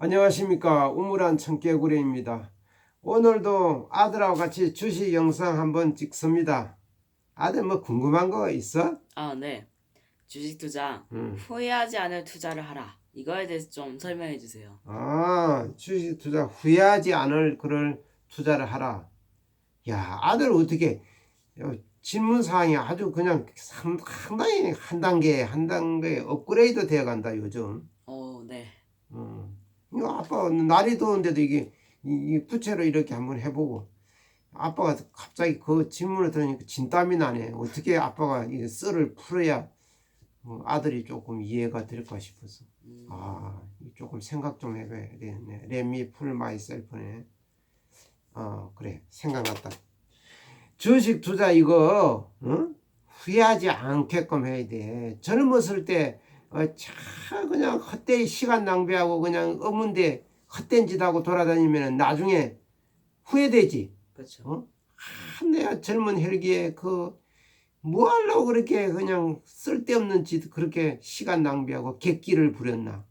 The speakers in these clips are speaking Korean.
안녕하십니까 우물한 청개구리입니다. 오늘도 아들하고 같이 주식 영상 한번 찍습니다. 아들 뭐 궁금한 거 있어? 아, 네. 주식 투자 음. 후회하지 않을 투자를 하라. 이거에 대해서 좀 설명해 주세요. 아 주식 투자 후회하지 않을 그럴 투자를 하라. 야 아들 어떻게 어, 질문 사항이 아주 그냥 상- 상당히 한 단계 한 단계 업그레이드 되어 간다 요즘. 어, 네. 음. 이거 아빠 날이 더운데도 이게 이, 이 부채로 이렇게 한번 해보고 아빠가 갑자기 그 질문을 들으니까 진땀이 나네. 어떻게 아빠가 이 썰을 풀어야 어, 아들이 조금 이해가 될까 싶어서 음, 아 조금 생각 좀 해봐야 되겠네. 레미 풀 마이 셀프네. 어 그래 생각났다. 주식 투자 이거 어? 후회하지 않게끔 해야 돼. 젊었을 때 어, 참 그냥 헛되이 시간 낭비하고 그냥 어문데 헛된 짓 하고 돌아다니면 나중에 후회되지. 그렇죠. 어? 아, 내가 젊은 혈기에 그 뭐 하려고 그렇게 그냥 쓸데없는 짓 그렇게 시간 낭비하고 객기를 부렸나.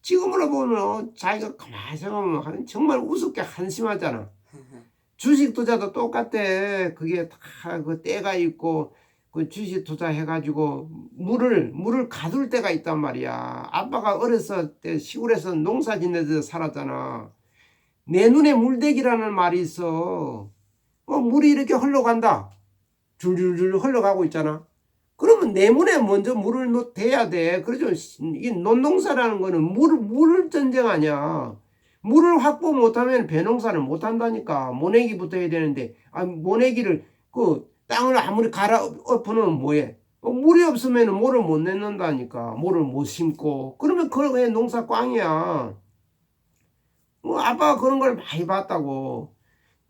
지금으로 보면 어, 자기가 가만히 생각하면 한- 정말 우습게 한심하잖아. 주식 투자도 똑같대. 그게 다 그 때가 있고 그 주식 투자 해가지고 물을 물을 가둘 때가 있단 말이야. 아빠가 어렸을 때 시골에서 농사 지내서 살았잖아. 내 눈에 물대기라는 말이 있어. 어, 물이 이렇게 흘러간다. 줄줄줄 흘러가고 있잖아. 그러면 내 문에 먼저 물을 놓- 대야 돼. 그러죠. 이 논농사라는 거는 물, 물 전쟁 아니야. 물을 확보 못하면 배농사를 못한다니까. 모내기부터 해야 되는데, 아, 모내기를, 그, 땅을 아무리 갈아 엎어놓으면 뭐해? 어, 물이 없으면 뭐를 못 내는다니까. 뭐를 못 심고. 그러면 그게 농사 꽝이야. 뭐, 아빠가 그런 걸 많이 봤다고.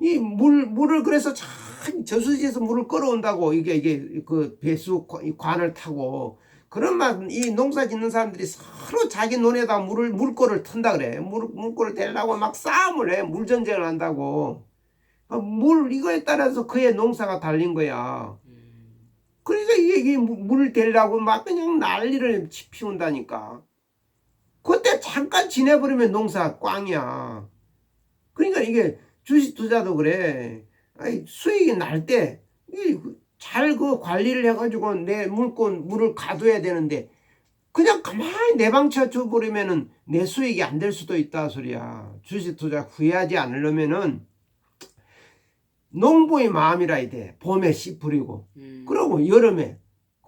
이 물, 물을 그래서 참 저수지에서 물을 끌어온다고. 이게, 이게, 그 배수 관을 타고. 그러면 이 농사 짓는 사람들이 서로 자기 논에다 물을, 물꼬를 튼다 그래. 물, 물꼬를 대려고 막 싸움을 해. 물전쟁을 한다고. 어, 물, 이거에 따라서 그의 농사가 달린 거야. 음, 그러니까 이게, 물을 대려고 막 그냥 난리를 치- 피운다니까. 그때 잠깐 지내버리면 농사 꽝이야. 그러니까 이게 주식 투자도 그래. 수익이 날 때, 잘 그 관리를 해가지고 내 물건, 물을 가둬야 되는데, 그냥 가만히 내방쳐 줘 버리면은 내 수익이 안 될 수도 있다 소리야. 주식 투자 후회하지 않으려면은, 농부의 마음이라 해야 돼. 봄에 씨 뿌리고. 음, 그러고 여름에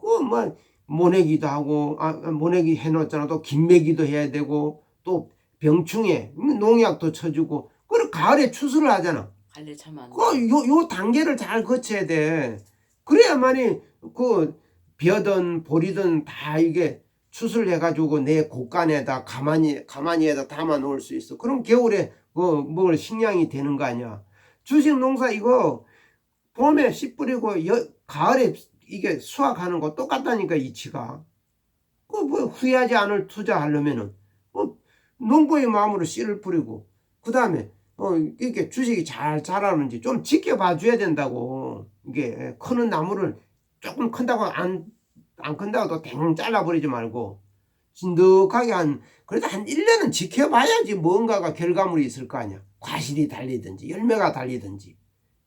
그뭐 모내기도 하고 아 모내기 해놓았잖아 또 김매기도 해야 되고 또 병충해 농약도 쳐주고 그리고 가을에 추수를 하잖아 관리 참 안. 그요 요 단계를 잘 거쳐야 돼 그래야만이 그 벼든 보리든 다 이게 추수를 해가지고 내 곳간에다 가만히 가만히에다 담아 놓을 수 있어 그럼 겨울에 그뭘 식량이 되는 거 아니야 주식 농사 이거 봄에 씨 뿌리고 여, 가을에 이게 수확하는 거 똑같다니까 이치가. 그 뭐 후회하지 않을 투자하려면은. 뭐 농부의 마음으로 씨를 뿌리고 그 다음에 어 이게 주식이 잘 자라는지 좀 지켜봐 줘야 된다고. 이게 크는 나무를 조금 큰다고 안 안 큰다고 또 댕 잘라버리지 말고 진득하게 한 그래도 한 1년은 지켜봐야지 뭔가가 결과물이 있을 거 아니야. 과실이 달리든지 열매가 달리든지.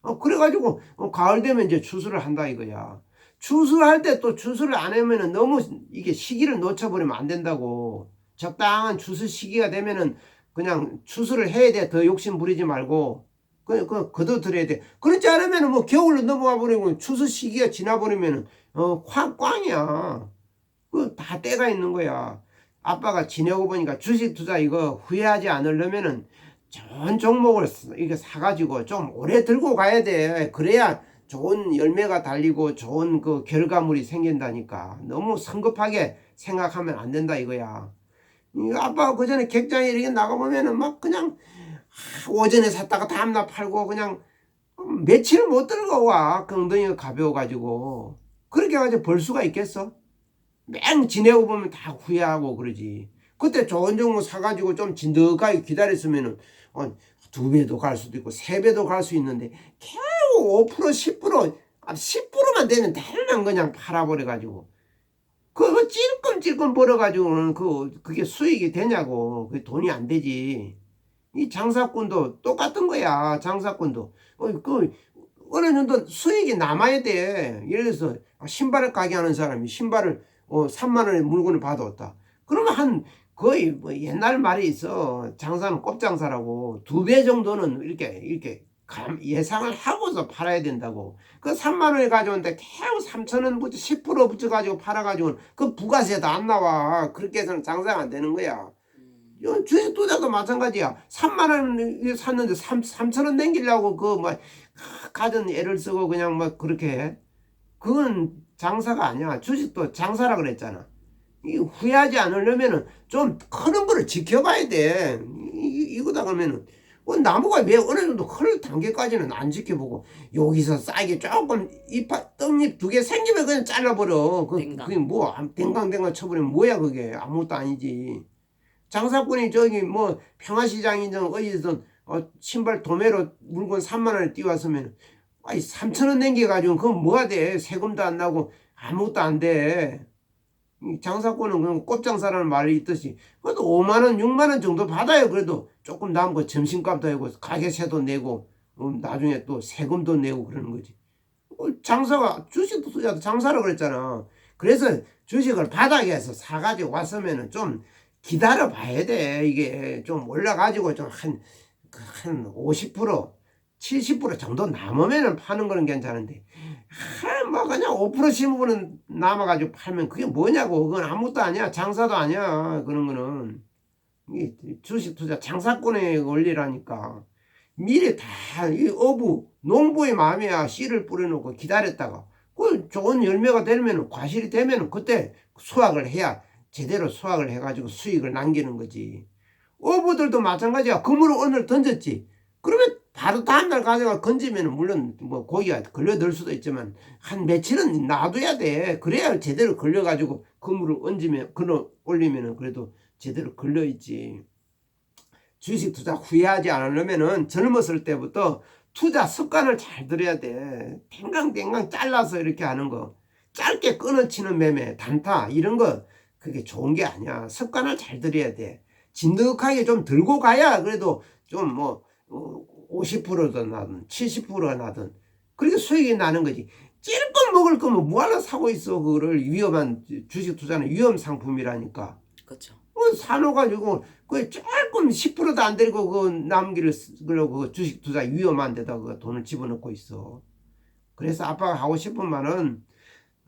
어 그래가지고 어, 가을 되면 이제 추수를 한다 이거야. 추수할 때 또 추수를 안 하면은 너무 이게 시기를 놓쳐버리면 안 된다고. 적당한 추수 시기가 되면은 그냥 추수를 해야 돼. 더 욕심 부리지 말고. 그, 그, 거둬들여야 돼. 그렇지 않으면은 뭐 겨울로 넘어가 버리고 추수 시기가 지나버리면은 어, 꽉 꽝이야 그다 때가 있는 거야 아빠가 지내고 보니까 주식 투자 이거 후회하지 않으려면은 좋은 종목을 이거 사가지고 좀 오래 들고 가야 돼 그래야 좋은 열매가 달리고 좋은 그 결과물이 생긴다니까 너무 성급하게 생각하면 안 된다 이거야 이 아빠가 그 전에 객장에 이렇게 나가보면은 막 그냥 아, 오전에 샀다가 다음날 팔고 그냥 며칠 못 들고 와. 그 엉덩이가 가벼워가지고. 그렇게 해가지고 벌 수가 있겠어? 맹 지내고 보면 다 후회하고 그러지. 그때 좋은 종목 사가지고 좀 진득하게 기다렸으면은 어, 두 배도 갈 수도 있고 세 배도 갈 수 있는데 겨우 5% 10% 아, 10%만 되면 대만 그냥 팔아버려가지고. 그거 찔끔찔끔 벌어가지고는 그 그게 수익이 되냐고. 그 돈이 안 되지. 이 장사꾼도 똑같은 거야 장사꾼도. 어, 그 어느 정도 수익이 남아야 돼. 예를 들어서 신발을 가게 하는 사람이 신발을 어, 3만 원의 물건을 받아왔다. 그러면 한 거의 뭐 옛날 말이 있어. 장사는 꼽장사라고 두 배 정도는 이렇게 이렇게 감- 예상을 하고서 팔아야 된다고. 그 3만 원에 가져오는데 계속 3천 원 붙여 10% 붙여 가지고 팔아 가지고 그 부가세도 안 나와. 그렇게 해서는 장사가 안 되는 거야. 음, 이건 주식 투자도 마찬가지야. 3만 원 샀는데 3, 3천 원 남기려고 그뭐 가진 애를 쓰고 그냥 뭐 그렇게 해 그건 장사가 아니야. 주식도 장사라 그랬잖아. 이 후회하지 않으려면은 좀 크는 거를 지켜봐야 돼. 이, 이거다 그러면은. 어, 나무가 왜 어느 정도 클 단계까지는 안 지켜보고 여기서 싸게 조금 잎 떡잎 두 개 생기면 그냥 잘라버려. 그, 댕강. 그게 뭐 댕강댕강 쳐버리면 뭐야 그게. 아무것도 아니지. 장사꾼이 저기 뭐 평화시장이든 어디든 어, 신발 도매로 물건 3만 원에 띄웠으면 아니 3천 원 남겨가지고 그건 뭐가 돼? 세금도 안 나고 아무것도 안 돼. 장사꾼은 그냥 꼽장사라는 말이 있듯이 그래도 5만 원 6만 원 정도 받아요 그래도. 조금 남은 거 점심값도 하고 가게세도 내고 어, 나중에 또 세금도 내고 그러는 거지. 어, 장사가 주식 투자도 장사라고 그랬잖아. 그래서 주식을 바닥에서 사가지고 왔으면은 좀 기다려 봐야 돼. 이게 좀 올라가지고 좀 한, 한 50%, 70% 정도 남으면은 파는 거는 괜찮은데, 한, 뭐 그냥 5% 15%는 남아가지고 팔면 그게 뭐냐고. 그건 아무것도 아니야. 장사도 아니야. 그런 거는. 이 주식 투자 장사꾼의 원리라니까. 미리 다, 이 어부, 농부의 마음이야. 씨를 뿌려놓고 기다렸다가, 그 좋은 열매가 되면, 과실이 되면 그때 수확을 해야 제대로 수확을 해가지고 수익을 남기는 거지. 어부들도 마찬가지야. 그물을 오늘 던졌지. 그러면 바로 다음날 가져가 건지면 물론 뭐 고기가 걸려들 수도 있지만 한 며칠은 놔둬야 돼. 그래야 제대로 걸려가지고 그물을 얹으면 걸어 올리면은 그래도 제대로 걸려 있지. 주식 투자 후회하지 않으려면은 젊었을 때부터 투자 습관을 잘 들여야 돼. 탱강탱강 잘라서 이렇게 하는 거. 짧게 끊어치는 매매, 단타 이런 거 그게 좋은 게 아니야. 습관을 잘 들여야 돼. 진득하게 좀 들고 가야 그래도 좀뭐 50%든 나든 70%가 나든 그렇게 수익이 나는 거지. 찔끔 먹을 거면 뭐하러 사고 있어. 그거를 위험한 주식 투자는 위험 상품이라니까. 그렇죠. 그 사놓가지고 그 조금 10%도 안 되고 그 남기를 쓰려고 그 주식 투자 위험한 데다 그 돈을 집어넣고 있어. 그래서 아빠가 하고 싶은 말은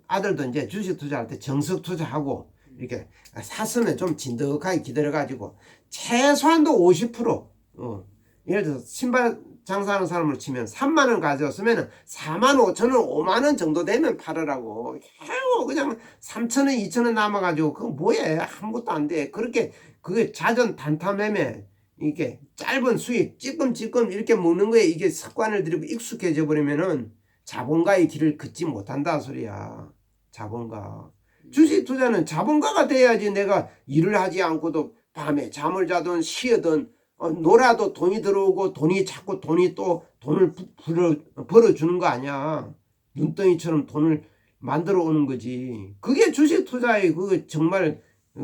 아들도 이제 주식 투자할 때 정석 투자하고 이렇게 샀으면 좀 진득하게 기다려가지고 최소한도 50% 어. 예를 들어서 신발 장사하는 사람을 치면 3만 원 가져왔으면 4만 5천 원, 5만 원 정도 되면 팔으라고. 아이고 그냥 3천 원, 2천 원 남아가지고 그거 뭐해 아무것도 안 돼. 그렇게 그게 자전 단타 매매 이게 짧은 수익 찔끔찔끔 이렇게 먹는 거에 이게 습관을 들이고 익숙해져 버리면은 자본가의 길을 걷지 못한다 소리야. 자본가. 주식 투자는 자본가가 돼야지 내가 일을 하지 않고도 밤에 잠을 자든 쉬어든 어, 놀아도 돈이 들어오고 돈이 자꾸 돈이 또 돈을 부- 불어, 벌어주는 거 아니야. 눈덩이처럼 돈을 만들어 오는 거지. 그게 주식 투자의 그 정말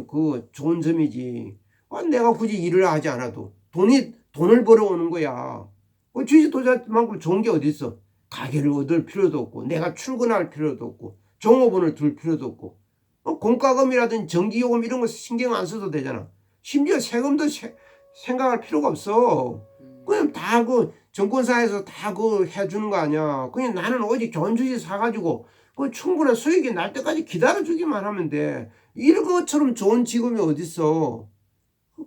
그 좋은 점이지. 어, 내가 굳이 일을 하지 않아도 돈이 돈을 벌어 오는 거야. 그 주식 투자만큼 좋은 게 어디 있어? 가게를 얻을 필요도 없고 내가 출근할 필요도 없고 종업원을 둘 필요도 없고 어, 공과금이라든 전기요금 이런 거 신경 안 써도 되잖아. 심지어 세금도 세- 생각할 필요가 없어. 음, 그냥 다 그 정권사에서 다 그 해주는 거 아니야. 그냥 나는 오직 좋은 주식 사가지고 그 충분한 수익이 날 때까지 기다려주기만 하면 돼. 이런 것처럼 좋은 직업이 어딨어.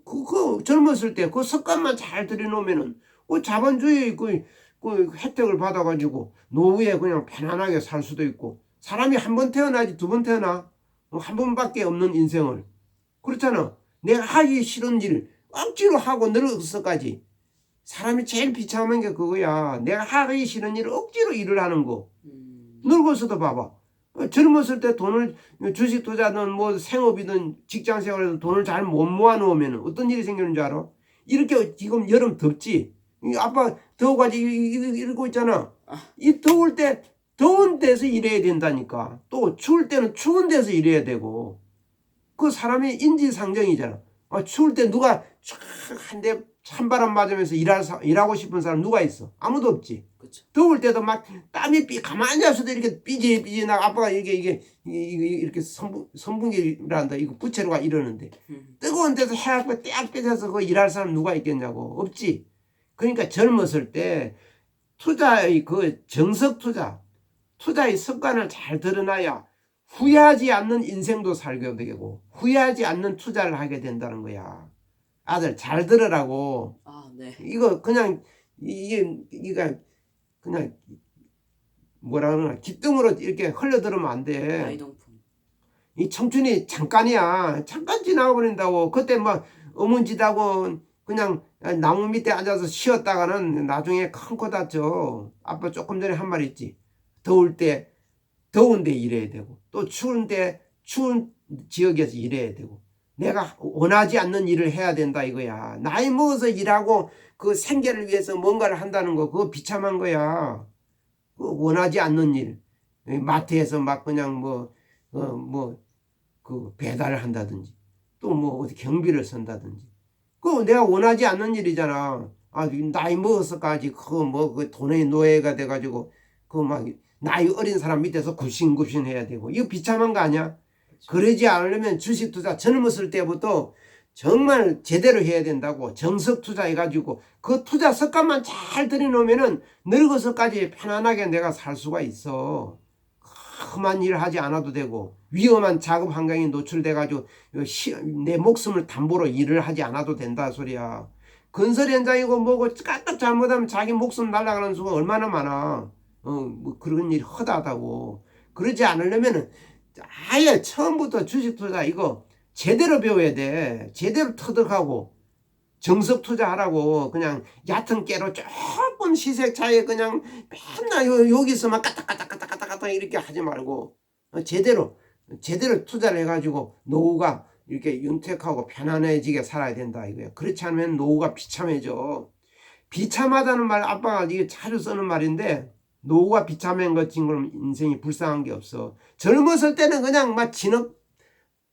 그, 그 젊었을 때 그 습관만 잘 들여놓으면은 그 자본주의 그, 그 혜택을 받아가지고 노후에 그냥 편안하게 살 수도 있고 사람이 한 번 태어나지 두 번 태어나 어, 한 번밖에 없는 인생을 그렇잖아. 내가 하기 싫은 일 억지로 하고 늙어서까지 사람이 제일 비참한 게 그거야. 내가 하기 싫은 일을 억지로 일을 하는 거. 음, 늙어서도 봐봐. 어, 젊었을 때 돈을 주식 투자든 뭐 생업이든 직장 생활이든 돈을 잘 못 모아 놓으면 어떤 일이 생기는 줄 알아? 이렇게 지금 여름 덥지. 이 아빠 더워가지고 이러고 있잖아. 이 더울 때 더운 데서 일해야 된다니까. 또 추울 때는 추운 데서 일해야 되고. 그 사람의 인지상정이잖아. 아, 추울 때 누가 한 대 찬바람 맞으면서 일할, 사- 일하고 싶은 사람 누가 있어? 아무도 없지. 그렇죠. 더울 때도 막 땀이 삐 가만히 앉아서도 이렇게 삐지 삐지 나 아빠가 이게 이게 이렇게 선분 선분기란다 이거 부채로가 이러는데 뜨거운 데서 해갖고 딱 뺏어서 그 일할 사람 누가 있겠냐고 없지 그러니까 젊었을 때 투자의 그 정석 투자 투자의 습관을 잘 드러나야 후회하지 않는 인생도 살게 되고 후회하지 않는 투자를 하게 된다는 거야 아들 잘 들으라고 아, 네. 이거 그냥 이게 이가 그냥 뭐라 그러나 기뚱으로 이렇게 흘러 들으면 안 돼. 아이동품. 이 청춘이 잠깐이야. 잠깐 지나가 버린다고. 그때 막 어문지다고 그냥 나무 밑에 앉아서 쉬었다가는 나중에 큰코 다쳐. 아빠 조금 전에 한 말 있지. 더울 때 더운데 일해야 되고 또 추운데 추운 지역에서 일해야 되고 내가 원하지 않는 일을 해야 된다 이거야. 나이 먹어서 일하고 그 생계를 위해서 뭔가를 한다는 거 그거 비참한 거야. 그 원하지 않는 일. 마트에서 막 그냥 뭐 어 뭐 그 배달을 한다든지 또 뭐 어디 경비를 선다든지 그거 내가 원하지 않는 일이잖아. 아 나이 먹어서까지 그뭐그 돈의 노예가 돼가지고 그막 나이 어린 사람 밑에서 굽신굽신 해야 되고 이거 비참한 거 아니야? 그러지 않으려면 주식 투자 젊었을 때부터 정말 제대로 해야 된다고 정석 투자해가지고 그 투자 습관만 잘 들여놓으면은 늙어서까지 편안하게 내가 살 수가 있어. 험한 일을 하지 않아도 되고 위험한 작업 환경에 노출돼가지고 시- 내 목숨을 담보로 일을 하지 않아도 된다 소리야. 건설 현장이고 뭐고 까딱 잘못하면 자기 목숨 날아가는 수가 얼마나 많아. 어, 뭐 그런 일이 허다하다고. 그러지 않으려면은 아예 처음부터 주식 투자 이거 제대로 배워야 돼. 제대로 터득하고 정석 투자하라고 그냥 얕은 깨로 조금 시세 차에 그냥 맨날 요- 여기서만 까딱까딱까딱까딱 이렇게 하지 말고 어, 제대로 제대로 투자를 해가지고 노후가 이렇게 윤택하고 편안해지게 살아야 된다 이거야. 그렇지 않으면 노후가 비참해져. 비참하다는 말 아빠가 이게 자주 쓰는 말인데 노후가 비참한 것 친구는 인생이 불쌍한 게 없어. 젊었을 때는 그냥 막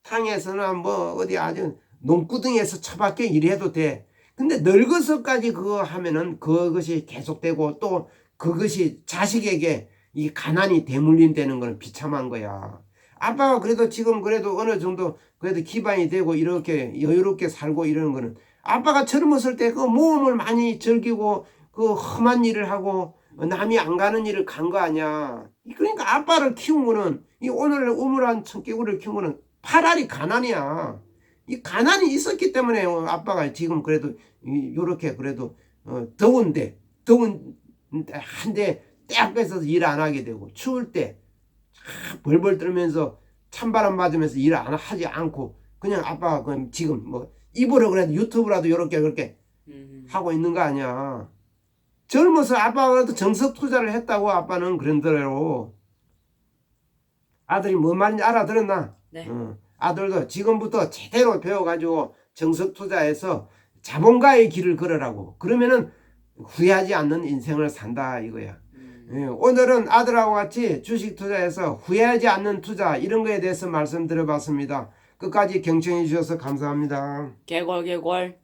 진흙탕에서나 뭐 어디 아주 농구덩이에서 처박혀 일해도 돼. 근데 늙어서까지 그거 하면은 그것이 계속되고 또 그것이 자식에게 이 가난이 대물림되는 거는 비참한 거야. 아빠가 그래도 지금 그래도 어느 정도 그래도 기반이 되고 이렇게 여유롭게 살고 이러는 거는 아빠가 젊었을 때 그 모험을 많이 즐기고 그 험한 일을 하고 남이 안 가는 일을 간 거 아니야. 그러니까 아빠를 키운 거는 이 오늘 우물한 청개구리를 키운 거는 파라리 가난이야. 이 가난이 있었기 때문에 어, 아빠가 지금 그래도 이- 요렇게 그래도 어, 더운데 더운 한데 딱 뺏어서 일 안 하게 되고 추울 때 아, 벌벌 떨면서 찬바람 맞으면서 일 안 하지 않고 그냥 아빠가 그냥 지금 뭐 입으로 그래도 유튜브라도 요렇게 그렇게 음. 하고 있는 거 아니야. 젊어서 아빠가 그래도 정석 투자를 했다고 아빠는 그런 대로 아들이 뭔 말인지 알아들었나? 네. 어, 아들도 지금부터 제대로 배워가지고 정석 투자해서 자본가의 길을 걸으라고. 그러면은 후회하지 않는 인생을 산다 이거야. 음. 예, 오늘은 아들하고 같이 주식 투자해서 후회하지 않는 투자 이런 거에 대해서 말씀드려봤습니다. 끝까지 경청해 주셔서 감사합니다. 개골 개골.